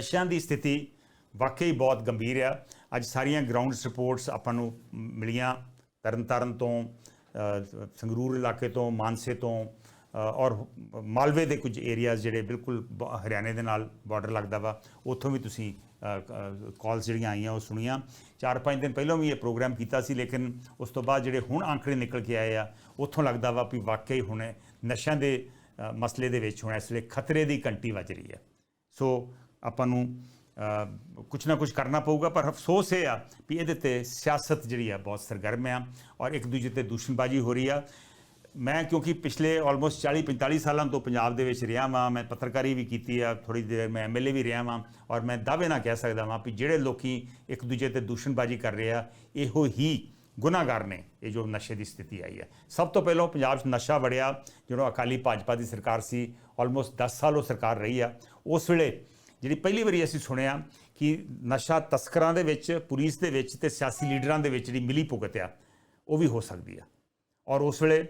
ਨਸ਼ਿਆਂ ਦੀ ਸਥਿਤੀ ਵਾਕਈ ਬਹੁਤ ਗੰਭੀਰ ਆ। ਅੱਜ ਸਾਰੀਆਂ ਗਰਾਊਂਡ ਰਿਪੋਰਟਸ ਆਪਾਂ ਨੂੰ ਮਿਲੀਆਂ ਤਰਨਤਾਰਨ ਤੋਂ ਸੰਗਰੂਰ ਇਲਾਕੇ ਤੋਂ, ਮਾਨਸੇ ਤੋਂ ਔਰ ਮਾਲਵੇ ਦੇ ਕੁਝ ਏਰੀਆਜ਼ ਜਿਹੜੇ ਬਿਲਕੁਲ ਬ- ਹਰਿਆਣੇ ਦੇ ਨਾਲ ਬਾਰਡਰ ਲੱਗਦਾ ਵਾ, ਉੱਥੋਂ ਵੀ ਤੁਸੀਂ ਕਾਲਸ ਜਿਹੜੀਆਂ ਆਈਆਂ ਉਹ ਸੁਣੀਆਂ। ਚਾਰ ਪੰਜ ਦਿਨ ਪਹਿਲਾਂ ਵੀ ਇਹ ਪ੍ਰੋਗਰਾਮ ਕੀਤਾ ਸੀ, ਲੇਕਿਨ ਉਸ ਤੋਂ ਬਾਅਦ ਜਿਹੜੇ ਹੁਣ ਆંકੜੇ ਨਿਕਲ ਕੇ ਆਏ ਆ, ਉੱਥੋਂ ਲੱਗਦਾ ਵਾ ਵੀ ਵਾਕਈ ਹੁਣ ਨਸ਼ਿਆਂ ਦੇ ਮਸਲੇ ਦੇ ਵਿੱਚ ਹੁਣ ਇਸ ਵੇਲੇ ਖਤਰੇ ਦੀ ਘੰਟੀ ਵੱਜ ਰਹੀ ਹੈ। ਸੋ ਆਪਾਂ ਨੂੰ ਕੁਝ ਨਾ ਕੁਝ ਕਰਨਾ ਪਊਗਾ, ਪਰ ਅਫਸੋਸ ਇਹ ਆ ਵੀ ਇਹਦੇ ਤੇ ਸਿਆਸਤ ਜਿਹੜੀ ਆ ਬਹੁਤ ਸਰਗਰਮ ਆ ਔਰ ਇੱਕ ਦੂਜੇ ਤੇ ਦੁਸ਼ਮਣਬਾਜ਼ੀ ਹੋ ਰਹੀ ਆ। ਮੈਂ ਕਿਉਂਕਿ ਪਿਛਲੇ ਆਲਮੋਸਟ 40 45 ਸਾਲਾਂ ਤੋਂ ਪੰਜਾਬ ਦੇ ਵਿੱਚ ਰਿਹਾ ਵਾਂ, ਮੈਂ ਪੱਤਰਕਾਰੀ ਵੀ ਕੀਤੀ ਆ ਥੋੜੀ ਦੇਰ ਮੈਂ ਐਮਐਲਏ ਵੀ ਰਿਹਾ ਵਾਂ ਔਰ ਮੈਂ ਦਾਅਵੇ ਨਾਲ ਕਹਿ ਸਕਦਾ ਵਾਂ ਵੀ ਜਿਹੜੇ ਲੋਕੀ ਇੱਕ ਦੂਜੇ ਤੇ ਦੁਸ਼ਮਣਬਾਜ਼ੀ ਕਰ ਰਹੇ ਆ, ਇਹੋ ਹੀ ਗੁਨਾਹਗਾਰ ਨੇ, ਇਹ ਜੋ ਨਸ਼ੇ ਦੀ ਸਥਿਤੀ ਆਈ ਹੈ ਸਭ ਤੋਂ ਪਹਿਲਾਂ ਪੰਜਾਬ 'ਚ ਨਸ਼ਾ ਵੜਿਆ, ਜਦੋਂ ਅਕਾਲੀ ਭਾਜਪਾ ਦੀ ਸਰਕਾਰ ਸੀ ਆਲਮੋਸਟ 10 ਸਾਲ ਉਹ ਸਰਕਾਰ ਰਹੀ ਆ, ਉਸ ਵੇਲੇ ਜਿਹੜੀ ਪਹਿਲੀ ਵਾਰੀ ਅਸੀਂ ਸੁਣਿਆ ਕਿ ਨਸ਼ਾ ਤਸਕਰਾਂ ਦੇ ਵਿੱਚ, ਪੁਲਿਸ ਦੇ ਵਿੱਚ ਤੇ ਸਿਆਸੀ ਲੀਡਰਾਂ ਦੇ ਵਿੱਚ ਜਿਹੜੀ ਮਿਲੀ ਭੁਗਤ ਆ, ਉਹ ਵੀ ਹੋ ਸਕਦੀ ਆ। ਔਰ ਉਸ ਵੇਲੇ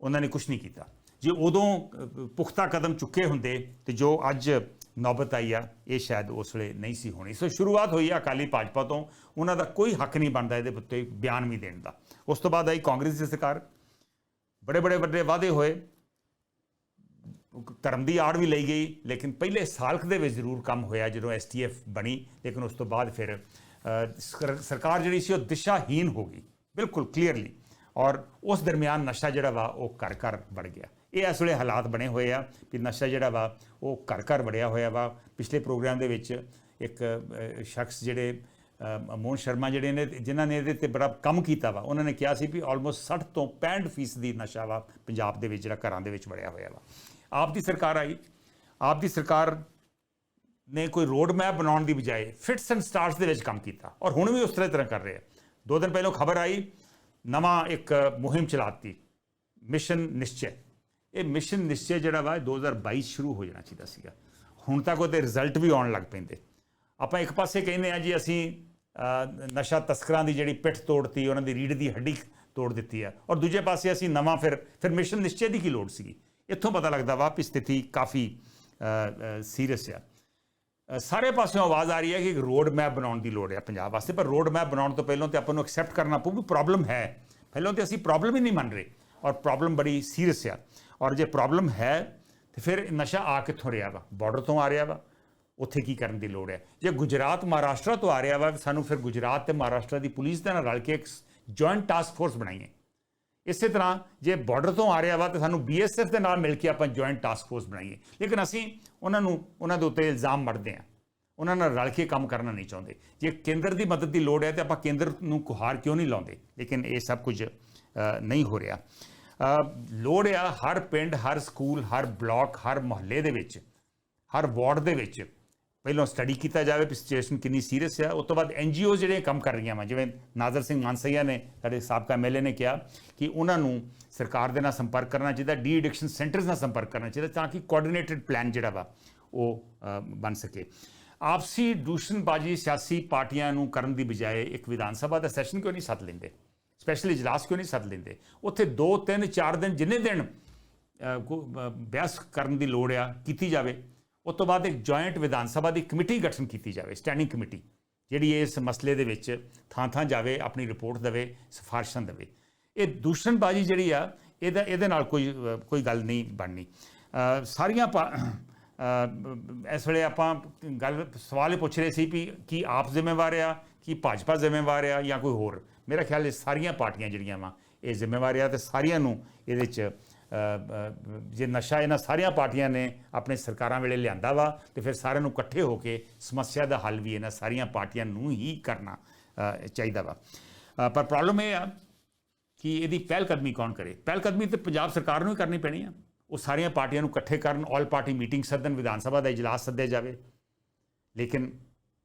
ਉਹਨਾਂ ਨੇ ਕੁਝ ਨਹੀਂ ਕੀਤਾ। ਜੇ ਉਦੋਂ ਪੁਖਤਾ ਕਦਮ ਚੁੱਕੇ ਹੁੰਦੇ ਤੇ ਜੋ ਅੱਜ ਨੌਬਤ ਆਈ ਆ, ਇਹ ਸ਼ਾਇਦ ਉਸ ਵੇਲੇ ਨਹੀਂ ਸੀ ਹੋਣੀ। ਸੋ ਸ਼ੁਰੂਆਤ ਹੋਈ ਆ ਅਕਾਲੀ ਭਾਜਪਾ ਤੋਂ। ਉਹਨਾਂ ਦਾ ਕੋਈ ਹੱਕ ਨਹੀਂ ਬਣਦਾ ਇਹਦੇ ਉੱਤੇ ਬਿਆਨ ਵੀ ਦੇਣ ਦਾ। ਉਸ ਤੋਂ ਬਾਅਦ ਆਈ ਕਾਂਗਰਸ ਦੀ ਸਰਕਾਰ। ਬੜੇ ਬੜੇ ਵੱਡੇ ਵਾਅਦੇ ਹੋਏ। ਧਰਮ ਦੀ ਆੜ ਵੀ ਲਈ ਗਈ, ਲੇਕਿਨ ਪਹਿਲੇ ਸਾਲਖ ਦੇ ਵਿੱਚ ਜ਼ਰੂਰ ਕੰਮ ਹੋਇਆ ਜਦੋਂ ਐਸਟੀਐਫ ਬਣੀ, ਲੇਕਿਨ ਉਸ ਤੋਂ ਬਾਅਦ ਫਿਰ ਸਰ- ਸਰਕਾਰ ਜਿਹੜੀ ਸੀ ਉਹ ਦਿਸ਼ਾਹੀਨ ਹੋ ਗਈ, ਬਿਲਕੁਲ ਕਲੀਅਰਲੀ ਔਰ ਉਸ ਦਰਮਿਆਨ ਨਸ਼ਾ ਜਿਹੜਾ ਵਾ ਉਹ ਘਰ ਘਰ ਵੜ ਗਿਆ। ਇਹ ਇਸ ਵੇਲੇ ਹਾਲਾਤ ਬਣੇ ਹੋਏ ਆ ਕਿ ਨਸ਼ਾ ਜਿਹੜਾ ਵਾ ਉਹ ਘਰ ਘਰ ਵੜਿਆ ਹੋਇਆ ਵਾ। ਪਿਛਲੇ ਪ੍ਰੋਗਰਾਮ ਦੇ ਵਿੱਚ ਇੱਕ ਸ਼ਖਸ ਜਿਹੜੇ ਮੋਹਨ ਸ਼ਰਮਾ ਜਿਹੜੇ ਨੇ, ਜਿਨ੍ਹਾਂ ਨੇ ਇਹਦੇ ਤੇ ਬੜਾ ਕੰਮ ਕੀਤਾ ਵਾ, ਉਹਨਾਂ ਨੇ ਕਿਹਾ ਸੀ ਵੀ ਆਲਮੋਸਟ 60 ਤੋਂ 65% ਫੀਸਦੀ ਨਸ਼ਾ ਵਾ ਪੰਜਾਬ ਦੇ ਵਿੱਚ, ਜਿਹੜਾ ਘਰਾਂ ਦੇ ਵਿੱਚ ਵੜਿਆ ਹੋਇਆ ਵਾ। ਆਪ ਦੀ ਸਰਕਾਰ ਆਈ ਆਪ ਦੀ ਸਰਕਾਰ ਨੇ ਕੋਈ ਰੋਡ ਮੈਪ ਬਣਾਉਣ ਦੀ ਬਜਾਏ ਫਿਟਸ ਐਂਡ ਸਟਾਰਟਸ ਦੇ ਵਿੱਚ ਕੰਮ ਕੀਤਾ ਔਰ ਹੁਣ ਵੀ ਉਸ ਤਰ੍ਹਾਂ ਤਰ੍ਹਾਂ ਕਰ ਰਹੇ ਆ। ਦੋ ਦਿਨ ਪਹਿਲਾਂ ਖਬਰ ਆਈ, ਨਵਾਂ ਇੱਕ ਮੁਹਿੰਮ ਚਲਾਤੀ, ਮਿਸ਼ਨ ਨਿਸ਼ਚੈ। ਇਹ ਮਿਸ਼ਨ ਨਿਸ਼ਚੈ ਜਿਹੜਾ ਵਾ, ਇਹ 2022 ਸ਼ੁਰੂ ਹੋ ਜਾਣਾ ਚਾਹੀਦਾ ਸੀਗਾ। ਹੁਣ ਤੱਕ ਉਹਦੇ ਰਿਜ਼ਲਟ ਵੀ ਆਉਣ ਲੱਗ ਪੈਂਦੇ। ਆਪਾਂ ਇੱਕ ਪਾਸੇ ਕਹਿੰਦੇ ਆ ਜੀ, ਅਸੀਂ ਨਸ਼ਾ ਤਸਕਰਾਂ ਦੀ ਜਿਹੜੀ ਪਿੱਠ ਤੋੜਤੀ, ਉਹਨਾਂ ਦੀ ਰੀੜ ਦੀ ਹੱਡੀ ਤੋੜ ਦਿੱਤੀ ਆ। ਔਰ ਦੂਜੇ ਪਾਸੇ ਅਸੀਂ ਨਵਾਂ ਫਿਰ ਫਿਰ ਮਿਸ਼ਨ ਨਿਸ਼ਚੈ ਦੀ ਕੀ ਲੋੜ ਸੀਗੀ? ਇੱਥੋਂ ਪਤਾ ਲੱਗਦਾ ਵਾ ਵੀ ਸਥਿਤੀ ਕਾਫੀ ਸੀਰੀਅਸ ਆ। ਸਾਰੇ ਪਾਸਿਓਂ ਆਵਾਜ਼ ਆ ਰਹੀ ਹੈ ਕਿ ਇੱਕ ਰੋਡ ਮੈਪ ਬਣਾਉਣ ਦੀ ਲੋੜ ਹੈ ਪੰਜਾਬ ਵਾਸਤੇ, ਪਰ ਰੋਡ ਮੈਪ ਬਣਾਉਣ ਤੋਂ ਪਹਿਲਾਂ ਤੇ ਆਪਾਂ ਨੂੰ ਐਕਸੈਪਟ ਕਰਨਾ ਪਊ ਪ੍ਰੋਬਲਮ ਹੈ। ਪਹਿਲਾਂ ਤੇ ਅਸੀਂ ਪ੍ਰੋਬਲਮ ਹੀ ਨਹੀਂ ਮੰਨ ਰਹੇ ਔਰ ਪ੍ਰੋਬਲਮ ਬੜੀ ਸੀਰੀਅਸ ਆ। ਔਰ ਜੇ ਪ੍ਰੋਬਲਮ ਹੈ, ਤੇ ਫਿਰ ਨਸ਼ਾ ਆ ਕਿੱਥੋਂ ਰਿਹਾ ਵਾ? ਬਾਰਡਰ ਤੋਂ ਆ ਰਿਹਾ ਵਾ। ਉੱਥੇ ਕੀ ਕਰਨ ਦੀ ਲੋੜ ਹੈ? ਜੇ ਗੁਜਰਾਤ, ਮਹਾਰਾਸ਼ਟਰ ਤੋਂ ਆ ਰਿਹਾ ਵਾ, ਸਾਨੂੰ ਫਿਰ ਗੁਜਰਾਤ ਤੇ ਮਹਾਰਾਸ਼ਟਰ ਦੀ ਪੁਲਿਸ ਦੇ ਨਾਲ ਰਲ ਕੇ ਇੱਕ ਜੁਆਇੰਟ ਟਾਸਕ ਫੋਰਸ ਬਣਾਈਏ। ਇਸੇ ਤਰ੍ਹਾਂ ਜੇ ਬਾਰਡਰ ਤੋਂ ਆ ਰਿਹਾ ਵਾ ਤਾਂ ਸਾਨੂੰ ਬੀਐਸਐਫ ਦੇ ਨਾਲ ਮਿਲ ਕੇ ਆਪਾਂ ਜੁਆਇੰਟ ਟਾਸਕ ਫੋਰਸ ਬਣਾਈਏ। ਲੇਕਿਨ ਅਸੀਂ ਉਹਨਾਂ ਨੂੰ, ਉਹਨਾਂ ਦੇ ਉੱਤੇ ਇਲਜ਼ਾਮ ਮੜਦੇ ਆ ਉਹਨਾਂ ਨਾਲ ਰਲ ਕੇ ਕੰਮ ਕਰਨਾ ਨਹੀਂ ਚਾਹੁੰਦੇ। ਜੇ ਕੇਂਦਰ ਦੀ ਮਦਦ ਦੀ ਲੋੜ ਹੈ ਤੇ ਆਪਾਂ ਕੇਂਦਰ ਨੂੰ ਕੁਹਾਰ ਕਿਉਂ ਨਹੀਂ ਲਾਉਂਦੇ? ਲੇਕਿਨ ਇਹ ਸਭ ਕੁਝ ਨਹੀਂ ਹੋ ਰਿਹਾ। ਲੋੜ ਆ ਹਰ ਪਿੰਡ, ਹਰ ਸਕੂਲ, ਹਰ ਬਲਾਕ, ਹਰ ਮੁਹੱਲੇ ਦੇ ਵਿੱਚ, ਹਰ ਵਾਰਡ ਦੇ ਵਿੱਚ ਪਹਿਲਾਂ ਸਟੱਡੀ ਕੀਤਾ ਜਾਵੇ ਕਿ ਸਿਚੁਏਸ਼ਨ ਕਿੰਨੀ ਸੀਰੀਅਸ ਹੈ ਉਸ ਤੋਂ ਬਾਅਦ ਐਨਜੀਓ ਜਿਹੜੇ ਕੰਮ ਕਰ ਰਹੀਆਂ ਵਾ ਜਿਵੇਂ ਨਾਜ਼ਰ ਸਿੰਘ ਮਾਨਸਈਆ ਨੇ ਸਾਡੇ ਸਾਬਕਾ ਐਮਐਲਏ ਨੇ ਕਿਹਾ ਕਿ ਉਹਨਾਂ ਨੂੰ ਸਰਕਾਰ ਦੇ ਨਾਲ ਸੰਪਰਕ ਕਰਨਾ ਚਾਹੀਦਾ ਡੀ ਐਡਿਕਸ਼ਨ ਸੈਂਟਰਸ ਨਾਲ ਸੰਪਰਕ ਕਰਨਾ ਚਾਹੀਦਾ ਤਾਂ ਕਿ ਕੋਆਰਡੀਨੇਟਡ ਪਲਾਨ ਜਿਹੜਾ ਵਾ ਉਹ ਬਣ ਸਕੇ। ਆਪਸੀ ਦੂਸ਼ਣਬਾਜ਼ੀ ਸਿਆਸੀ ਪਾਰਟੀਆਂ ਨੂੰ ਕਰਨ ਦੀ ਬਜਾਏ ਇੱਕ ਵਿਧਾਨ ਸਭਾ ਦਾ ਸੈਸ਼ਨ ਕਿਉਂ ਨਹੀਂ ਸੱਦ ਲੈਂਦੇ? ਸਪੈਸ਼ਲ ਇਜਲਾਸ ਕਿਉਂ ਨਹੀਂ ਸੱਦ ਲੈਂਦੇ? ਉੱਥੇ 2 3 4 ਦਿਨ ਜਿੰਨੇ ਦਿਨ ਅ, ਬਹਿਸ ਕਰਨ ਦੀ ਲੋੜ ਆ ਕੀਤੀ ਜਾਵੇ। ਉਸ ਤੋਂ ਬਾਅਦ ਇੱਕ ਜੁਆਇੰਟ ਵਿਧਾਨ ਸਭਾ ਦੀ ਕਮੇਟੀ ਗਠਨ ਕੀਤੀ ਜਾਵੇ ਸਟੈਂਡਿੰਗ ਕਮੇਟੀ, ਜਿਹੜੀ ਇਸ ਮਸਲੇ ਦੇ ਵਿੱਚ ਥਾਂ ਥਾਂ ਜਾਵੇ, ਆਪਣੀ ਰਿਪੋਰਟ ਦੇਵੇ, ਸਿਫਾਰਸ਼ਾਂ ਦੇਵੇ। ਇਹ ਦੂਸ਼ਣਬਾਜ਼ੀ ਜਿਹੜੀ ਆ, ਇਹਦਾ, ਇਹਦੇ ਨਾਲ ਕੋਈ ਕੋਈ ਗੱਲ ਨਹੀਂ ਬਣਨੀ। ਸਾਰੀਆਂ ਪਾ- ਇਸ ਵੇਲੇ ਆਪਾਂ ਗੱਲ, ਸਵਾਲ ਪੁੱਛ ਰਹੇ ਸੀ ਵੀ ਕੀ ਆਪ ਜ਼ਿੰਮੇਵਾਰ ਆ, ਕੀ ਭਾਜਪਾ ਜ਼ਿੰਮੇਵਾਰ ਆ, ਜਾਂ ਕੋਈ ਹੋਰ? ਮੇਰਾ ਖਿਆਲ ਇਹ ਸਾਰੀਆਂ ਪਾਰਟੀਆਂ ਜਿਹੜੀਆਂ ਵਾ, ਇਹ ਜ਼ਿੰਮੇਵਾਰ ਆ ਤੇ ਸਾਰੀਆਂ ਨੂੰ ਇਹਦੇ 'ਚ ਜੇ ਨਸ਼ਾ ਇਹਨਾਂ ਸਾਰੀਆਂ ਪਾਰਟੀਆਂ ਨੇ ਆਪਣੇ ਸਰਕਾਰਾਂ ਵੇਲੇ ਲਿਆਂਦਾ ਵਾ, ਤੇ ਫਿਰ ਸਾਰਿਆਂ ਨੂੰ ਇਕੱਠੇ ਹੋ ਕੇ ਸਮੱਸਿਆ ਦਾ ਹੱਲ ਵੀ ਇਹਨਾਂ ਸਾਰੀਆਂ ਪਾਰਟੀਆਂ ਨੂੰ ਹੀ ਕਰਨਾ ਚਾਹੀਦਾ ਵਾ। ਪਰ ਪ੍ਰੋਬਲਮ ਇਹ ਆ ਕਿ ਇਹਦੀ ਪਹਿਲ ਕਦਮੀ ਕੌਣ ਕਰੇ? ਪਹਿਲ ਕਦਮੀ ਤੇ ਪੰਜਾਬ ਸਰਕਾਰ ਨੂੰ ਹੀ ਕਰਨੀ ਪੈਣੀ ਆ। ਉਹ ਸਾਰੀਆਂ ਪਾਰਟੀਆਂ ਨੂੰ ਇਕੱਠੇ ਕਰਨ all party meeting ਸੱਦਣ, Vidhan Sabha ਦਾ ਇਜਲਾਸ ਸੱਦਿਆ ਜਾਵੇ। ਲੇਕਿਨ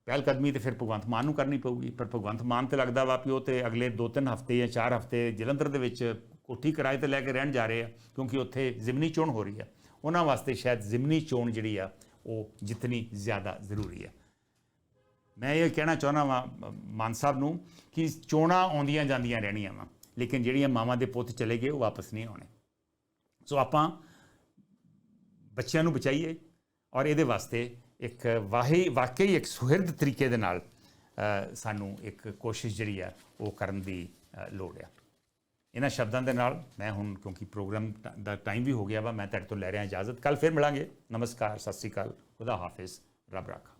ਪਹਿਲ ਕਦਮੀ ਤੇ ਫਿਰ ਭਗਵੰਤ ਮਾਨ ਨੂੰ ਕਰਨੀ ਪਊਗੀ। ਪਰ ਭਗਵੰਤ ਮਾਨ ਤੇ ਲੱਗਦਾ ਵਾ ਵੀ ਉਹ ਤੇ ਅਗਲੇ 2-3 ਹਫ਼ਤੇ ਜਾਂ 4 ਹਫ਼ਤੇ ਜਲੰਧਰ ਦੇ ਵਿੱਚ ਕੋਠੀ ਕਿਰਾਏ ਤੇ ਲੈ ਕੇ ਰਹਿਣ ਜਾ ਰਹੇ ਆ, ਕਿਉਂਕਿ ਉੱਥੇ ਜ਼ਿਮਨੀ ਚੋਣ ਹੋ ਰਹੀ ਆ। ਉਹਨਾਂ ਵਾਸਤੇ ਸ਼ਾਇਦ ਜ਼ਿਮਨੀ ਚੋਣ ਜਿਹੜੀ ਆ, ਉਹ ਜਿੰਨੀ ਜ਼ਿਆਦਾ ਜ਼ਰੂਰੀ ਆ। ਮੈਂ ਇਹ ਕਹਿਣਾ ਚਾਹੁੰਦਾ ਵਾਂ, ਮਾਨ ਸਾਹਿਬ ਨੂੰ ਕਿ ਚੋਣਾਂ ਆਉਂਦੀਆਂ ਜਾਂਦੀਆਂ ਰਹਿਣੀਆਂ ਵਾ, ਲੇਕਿਨ ਜਿਹੜੀਆਂ ਮਾਵਾਂ ਦੇ ਪੁੱਤ ਚਲੇ ਗਏ, ਉਹ ਵਾਪਸ ਨਹੀਂ ਆਉਣੇ। ਸੋ ਆਪਾਂ ਬੱਚਿਆਂ ਨੂੰ ਬਚਾਈਏ ਔਰ ਇਹਦੇ ਵਾਸਤੇ ਇੱਕ ਵਾਹੀ, ਵਾਕਈ ਇੱਕ ਸੁਹਿਰਦ ਤਰੀਕੇ ਦੇ ਨਾਲ ਸਾਨੂੰ ਇੱਕ ਕੋਸ਼ਿਸ਼ ਜਿਹੜੀ ਆ, ਉਹ ਕਰਨ ਦੀ ਲੋੜ ਆ। ਇਹਨਾਂ ਸ਼ਬਦਾਂ ਦੇ ਨਾਲ ਮੈਂ ਹੁਣ ਕਿਉਂਕਿ ਪ੍ਰੋਗਰਾਮ ਟ- ਦਾ ਟਾਈਮ ਵੀ ਹੋ ਗਿਆ ਵਾ, ਮੈਂ ਤੁਹਾਡੇ ਤੋਂ ਲੈ ਰਿਹਾ ਇਜਾਜ਼ਤ। ਕੱਲ ਫਿਰ ਮਿਲਾਂਗੇ। ਨਮਸਕਾਰ, ਸਤਿ ਸ੍ਰੀ ਅਕਾਲ। ਖੁਦਾ ਹਾਫਿਜ਼। ਰੱਬ ਰਾਖਾ।